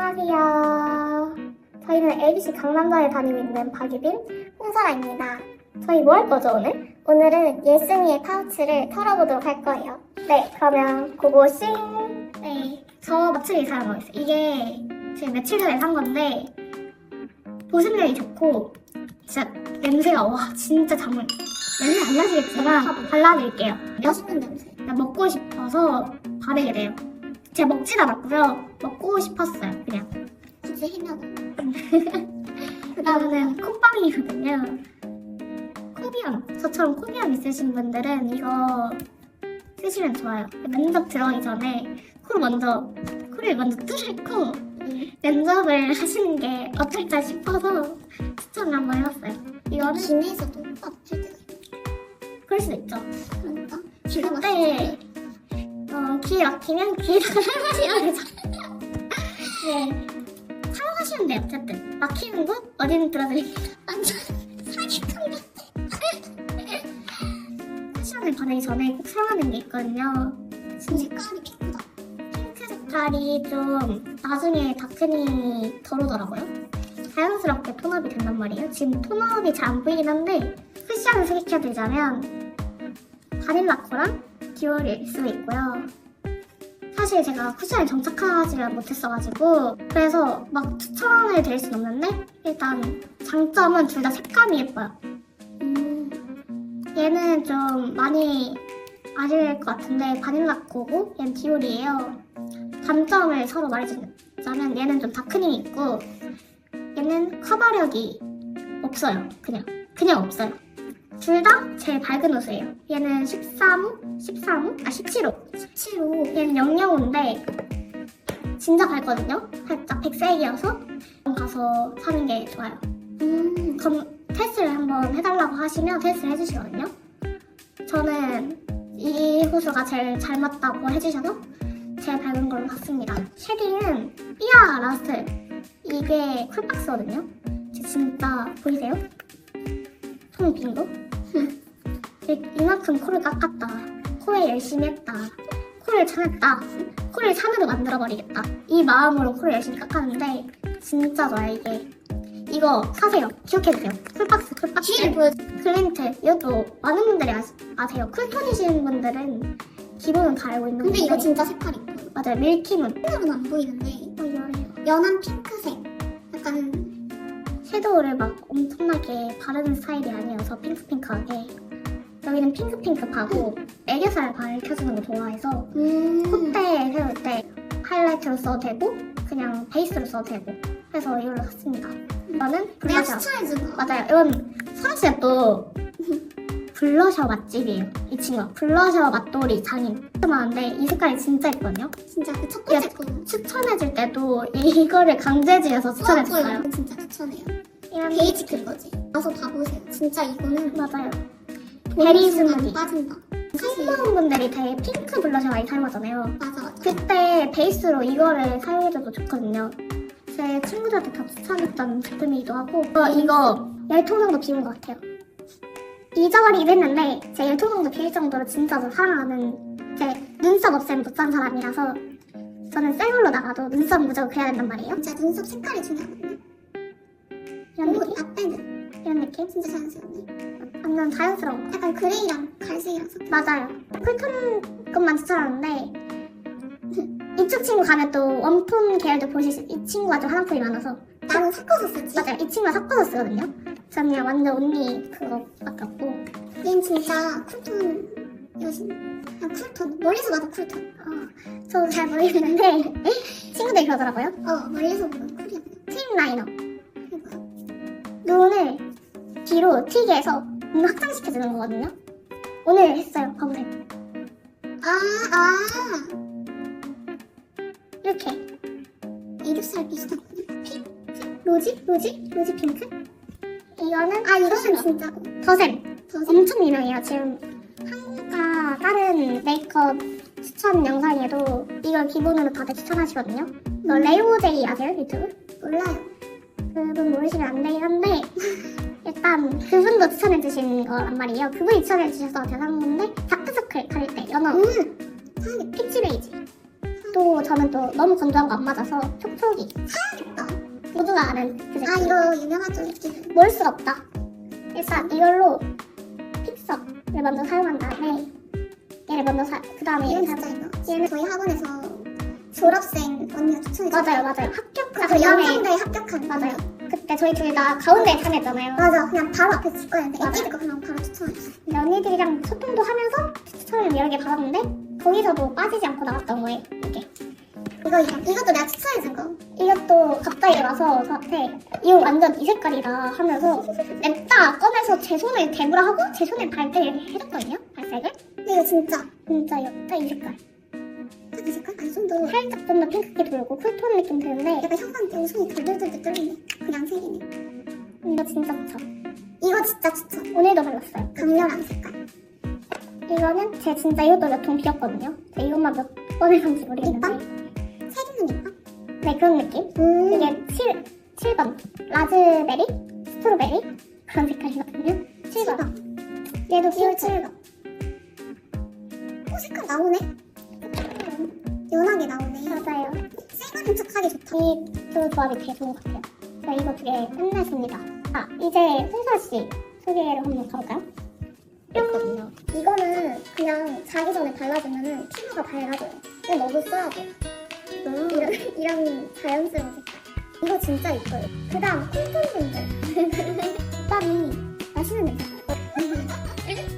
안녕하세요. 저희는 ABC 강남점에 다니고 있는 박유빈, 홍설아입니다. 저희 뭐 할 거죠, 오늘? 오늘은 예승이의 파우치를 털어보도록 할 거예요. 네, 그러면 고고싱! 네, 저 맞추기 잘한 거였어요. 이게 제가 며칠 전에 산 건데, 보습력이 좋고, 진짜 냄새가, 와, 진짜 장물. 냄새 안 나시겠지만, 발라드릴게요. 맛있는 냄새. 먹고 싶어서 바르게 돼요. 제가 먹진 않았고요. 먹고 싶었어요, 그냥. 굳이 해면 그 다음은 콧방이거든요. 코비염. 저처럼 코비염 있으신 분들은 이거 쓰시면 좋아요. 면접 들어가기 전에 코를 먼저, 코를 먼저 뚫고 면접을 하시는 게 어떨까 싶어서 추천을 한번 해봤어요. 이거는 김에서도 아플 때가 있고 그럴 수도 있죠. 그러니까 그때 귀에 막히면 사용하시면 되죠. 네. 사용하시면 돼요, 어쨌든. 막히는 곳 어디는 들어드립니다. 완전 사기꾼 쿠션을 바르기 전에 꼭 사용하는 게 있거든요. 색깔이 핑크다. 핑크 색깔이 좀 나중에 다크닝이 덜 오더라고요. 자연스럽게 톤업이 된단 말이에요. 지금 톤업이 잘 안 보이긴 한데 쿠션을 소개시켜드리자면 바닐라코랑 듀얼일 수 있고요. 사실 제가 쿠션에 정착하지를 못했어가지고 그래서 막 추천을 드릴 순 없는데 일단 장점은 둘 다 색감이 예뻐요. 음, 얘는 좀 많이 아실 것 같은데 바닐라 코고 얘는 디올이에요. 단점을 서로 말해주자면 얘는 좀 다크닝이 있고 얘는 커버력이 없어요. 그냥 그냥 없어요. 둘 다 제일 밝은 옷이에요. 얘는 13호, 13호, 아 17호. 17호. 얘는 005인데 진짜 밝거든요. 살짝 백색이어서 가서 사는 게 좋아요. 음, 검, 테스트를 한번 해달라고 하시면 테스트를 해주시거든요. 저는 이 호수가 제일 잘 맞다고 해주셔서 제일 밝은 걸로 샀습니다. 쉐딩은 삐아 라스트 이게 쿨박스거든요. 진짜 보이세요? 손 빈도? 이만큼 코를 깎았다. 코에 열심히 했다. 코를 참았다. 코를 산으로 만들어버리겠다. 이 마음으로 코를 열심히 깎았는데 진짜 이게. 이거 사세요. 기억해주세요. 쿨박스, 쿨박스. 클린트. 이것도 많은 분들이 아시, 아세요. 쿨톤이신 분들은 기본은 다 알고 있는 근데 건데. 이거 진짜 색깔 이뻐요. 맞아요. 밀키문. 하나는 안 보이는데 어, 이거래요. 연한 핑크색. 약간 섀도우를 막 엄청나게 바르는 스타일이 아니어서 핑크핑크하게. 여기는 핑크핑크하고 애교살 밝혀주는 거 좋아해서 음, 콧대 세울 때 하이라이트로 써도 되고 그냥 베이스로 써도 되고 그래서 이걸로 샀습니다. 이거는 내가 블러셔. 추천해준 거. 맞아요. 이건 선씨가 또 블러셔 맛집이에요. 이 친구가 블러셔 맛돌이 장인. 많은데 이 색깔이 진짜 예쁘거든요. 진짜 그 첫 번째 거. 추천해줄 때도 이거를 강제지어서 어, 저 추천해줬어요. 이거 진짜 추천해요. 이런 베이지 그거지. 가서 봐보세요. 진짜 이거는 맞아요. 베리 스무디. 빠진다. 사실 승무원분들이 되게 핑크 블러셔 많이 사용하잖아요. 맞아 맞아. 그때 베이스로 이거를 사용해줘도 좋거든요. 제 친구들한테 다 추천했던 제품이기도 하고 어, 이거 열통 정도 비운 것 같아요. 잊어버리긴 했는데 제 열통 정도 비울 정도로 진짜 저 사랑하는 제 눈썹 없애는 못산 사람이라서 저는 새 걸로 나가도 눈썹 무조건 그려야 된단 말이에요. 진짜 눈썹 색깔이 중요하거든요. 이런 오, 느낌? 앞에는 이런 느낌? 진짜 자연스럽네. 완전 자연스러운 거. 약간 그레이랑 갈색이랑 섞여. 맞아요. 쿨톤 것만 추천하는데 이쪽 친구 가면 또 웜톤 계열도 보실 수 이 친구가 좀 화장품이 많아서 나는 섞어서 쓰지. 맞아요. 이 친구가 섞어서 쓰거든요. 저는 그냥 완전 언니 그거밖에 없고 얘는 진짜 쿨톤 여신. 아 쿨톤. 멀리서 봐도 쿨톤. 어, 저도 잘 모르겠는데 친구들이 그러더라고요. 어 멀리서 보면 쿨이야. 트임 라이너 그러니까. 눈을 뒤로 튀게 해서 눈 확장시켜주는 거거든요. 오늘 했어요. 봐보세요. 아 아. 이렇게 비슷한 거네. 로지? 로지? 로지 핑크? 이거는 아 이거는. 진짜고. 더샘 저 엄청 유명해요. 지금 한국과 다른 메이크업 추천 영상에도 이걸 기본으로 다들 추천하시거든요. 이거 레오제이 아세요? 유튜브? 몰라요. 그분 모르시면 안 되긴 한데 일단 그분도 추천해 주신 거란 말이에요. 그분이 추천해 주셔서 산 건데 다크서클 가릴 때 연어 음. 사야겠다. 피치 베이지 또 저는 또 너무 건조한 거 안 맞아서 촉촉이 사야겠다. 모두가 아는 그 제품 아 이거 유명하죠 이게. 모를 수가 없다 일단 이걸로 픽서를 먼저 사용한 다음에 얘를 먼저 사, 그 다음에 얘를 진짜 이거. 얘는 저희 학원에서 졸업생 언니가 추천해 맞아요 맞아요 합격한 그그 연상대에 합격한 맞아요 그때 저희 둘 다 가운데 참여했잖아요. 맞아. 그냥 바로 앞에 줄 거였는데 맞아. 애기들 거 그냥 바로 추천했어. 연희들이랑 소통도 하면서 추천을 여러 개 받았는데 거기서도 빠지지 않고 나왔던 거예요 이게. 이거 이거 이것도 내가 추천해준 거. 이것도 갑자기 와서 저한테 이거 완전 이 색깔이다 하면서 냅다 꺼내서 제 손에 대부라 하고 제 손에 발색을 해줬거든요 발색을. 근데 이거 진짜. 진짜 엽다 이 색깔 색깔 아니 좀더 살짝 좀 더 핑크기 돌고 쿨톤 느낌 드는데 약간 혀가 웃음이 들들들들 떨리네. 그냥 색이네. 이거 진짜 좋죠 이거 진짜 추천. 오늘도 발랐어요. 강렬한 색깔. 이거는 제 진짜 이것도 몇 통 비었거든요. 제가 이것만 몇 번을 한지 모르겠는데. 색 있는 립밤? 네 그런 느낌. 음. 이게 7, 7번 라즈베리, 스트로베리? 그런 색깔이거든요. 7번 얘도 귀여 조합이 되게 좋은 것 같아요 자 이거 두 개 끝냈습니다 아 이제 홍사씨 소개를 한번 가볼까요? 있거든요. 이거는 그냥 자기 전에 발라주면은 피부가 밝아져요. 근데 너도 써야 돼. 음. 이런, 이런 자연스러운 색깔. 이거 진짜 이뻐요. 그 다음 콘톤 분들. 땀이 맛있는 냄새.